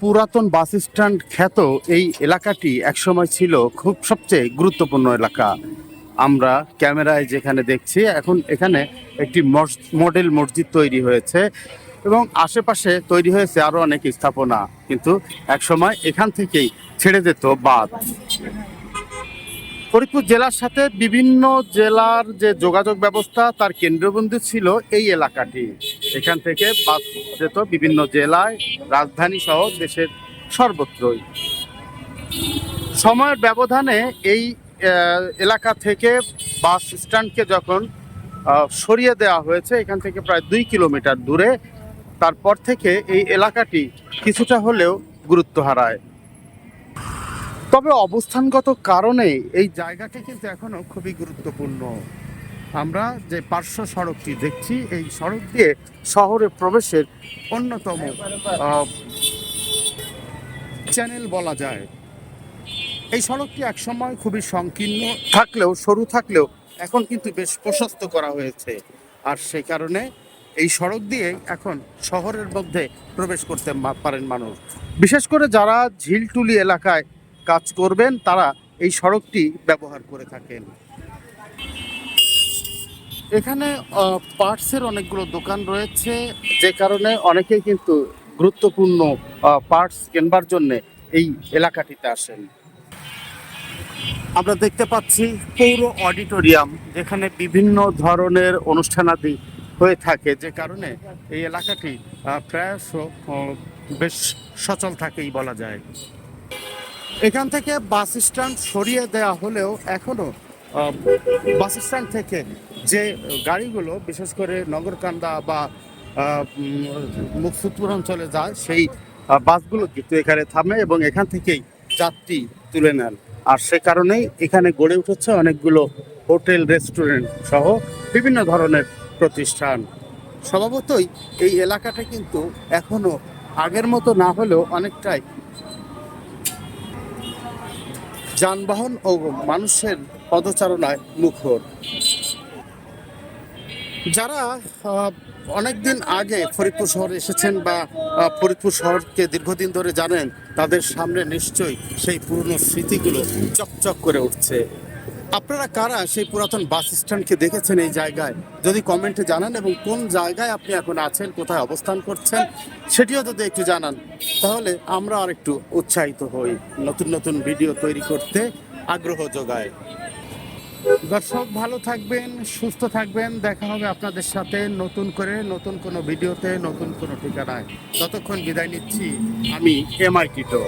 পুরাতন bus stand খ্যাত এই এলাকাটি একসময় ছিল খুব সবচেয়ে গুরুত্বপূর্ণ এলাকা। আমরা ক্যামেরায় যেখানে দেখছি, এখন এখানে একটি মডেল মসজিদ তৈরি হয়েছে এবং আশেপাশে তৈরি হয়েছে আরও অনেক স্থাপনা। কিন্তু একসময় এখান থেকেই ছেড়ে যেত বাদ ফরিদপুর জেলার সাথে বিভিন্ন জেলার যে যোগাযোগ ব্যবস্থা, তার কেন্দ্রবিন্দু ছিল এই এলাকাটি। এখান থেকে বাস যেত বিভিন্ন জেলায়, রাজধানী সহ দেশের সর্বত্রই। সময়ের ব্যবধানে এই এলাকা থেকে বাস স্ট্যান্ডকে যখন সরিয়ে দেওয়া হয়েছে, এখান থেকে প্রায় দুই কিলোমিটার দূরে, তারপর থেকে এই এলাকাটি কিছুটা হলেও গুরুত্ব হারায়। তবে অবস্থানগত কারণে এই জায়গাটি কিন্তু এখনও খুবই গুরুত্বপূর্ণ। আমরা যে পার্শ্ব সড়কটি দেখছি, এই সড়ক দিয়ে শহরে প্রবেশের অন্যতম চ্যানেল বলা যায়। এই সড়কটি একসময় খুবই সংকীর্ণ থাকলেও, সরু থাকলেও এখন কিন্তু বেশ প্রশস্ত করা হয়েছে। আর সেই কারণে এই সড়ক দিয়ে এখন শহরের মধ্যে প্রবেশ করতে পারেন মানুষ। বিশেষ করে যারা ঝিলটুলি এলাকায় কাজ করবেন, তারা এই সড়কটি ব্যবহার করে থাকেন। এখানে পার্টসের অনেকগুলো দোকান রয়েছে, যে কারণে অনেকেই কিন্তু গুরুত্বপূর্ণ পার্টস কেনবার জন্য এই এলাকাটিতে আসেন। আমরা দেখতে পাচ্ছি পৌর অডিটোরিয়াম, যেখানে বিভিন্ন ধরনের অনুষ্ঠানাদি হয়ে থাকে, যে কারণে এই এলাকাটি প্রায়শ বেশ সচল থাকেই বলা যায়। এখান থেকে বাস স্ট্যান্ড সরিয়ে দেওয়া হলেও এখনও বাস স্ট্যান্ড থেকে যে গাড়িগুলো, বিশেষ করে নগরকান্দা বা মুকসুদপুর অঞ্চলে যায়, সেই বাসগুলো কিন্তু এখানে থামে এবং এখান থেকেই যাত্রী তুলে নেন। আর সে কারণেই এখানে গড়ে উঠেছে অনেকগুলো হোটেল, রেস্টুরেন্ট সহ বিভিন্ন ধরনের প্রতিষ্ঠান। স্বভাবতই এই এলাকাটা কিন্তু এখনও আগের মতো না হলেও অনেকটাই যানবাহন ও মানুষের পদচারণায় মুখর। যারা অনেকদিন আগে ফরিদপুর শহরে এসেছেন বা ফরিদপুর শহরকে দীর্ঘদিন ধরে জানেন, তাদের সামনে নিশ্চয়ই সেই পুরনো স্মৃতিগুলো চকচক করে উঠছে। আপনারা কারা সেই পুরাতন বাস স্ট্যান্ডকে দেখেছেন এই জায়গায়? যদি কমেন্টে জানান এবং কোন জায়গায় আপনি এখন আছেন, কোথায় অবস্থান করছেন, সেটিও যদি একটু জানান, তাহলে আমরা আর একটু উৎসাহিত হই নতুন নতুন ভিডিও তৈরি করতে আগ্রহ যোগায়। দর্শক, ভালো থাকবেন, সুস্থ থাকবেন, দেখা হবে আপনাদের সাথে নতুন করে, নতুন কোনো ভিডিওতে, নতুন কোনো ঠিকানায়। ততক্ষণ বিদায় নিচ্ছি, আমি এমআই টিটো